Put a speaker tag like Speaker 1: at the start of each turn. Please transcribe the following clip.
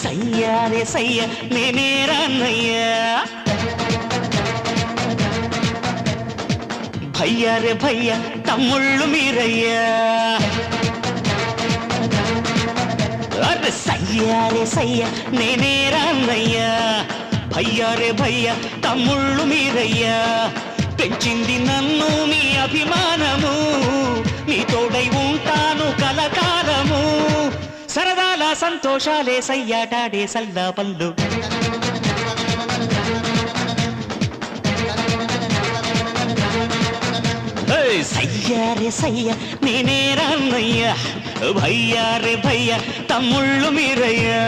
Speaker 1: సయ్యారే సయ్య నేనే రాన్నయ్యా భయ్యారే భయ్య తమ్ముళ్ళు మీరయ్యా. అరే సయ్యారే సయ్య నేనే రాన్నయ్యా భయ్యారే భయ్య తమ్ముళ్ళు మీరయ్యా. పెంచింది నన్ను మీ అభిమానము. మీ తోడై ఉంటాను కలకాలము. సరదాల సంతోషాలే సయ్యాటాడే పల్లు ఏయ్, సయ్యా రే సయ్య నేనే రాన్నయ్యా. భయ్యా రే భయ్యా తమ్ముళ్ళు మీరయ్యా.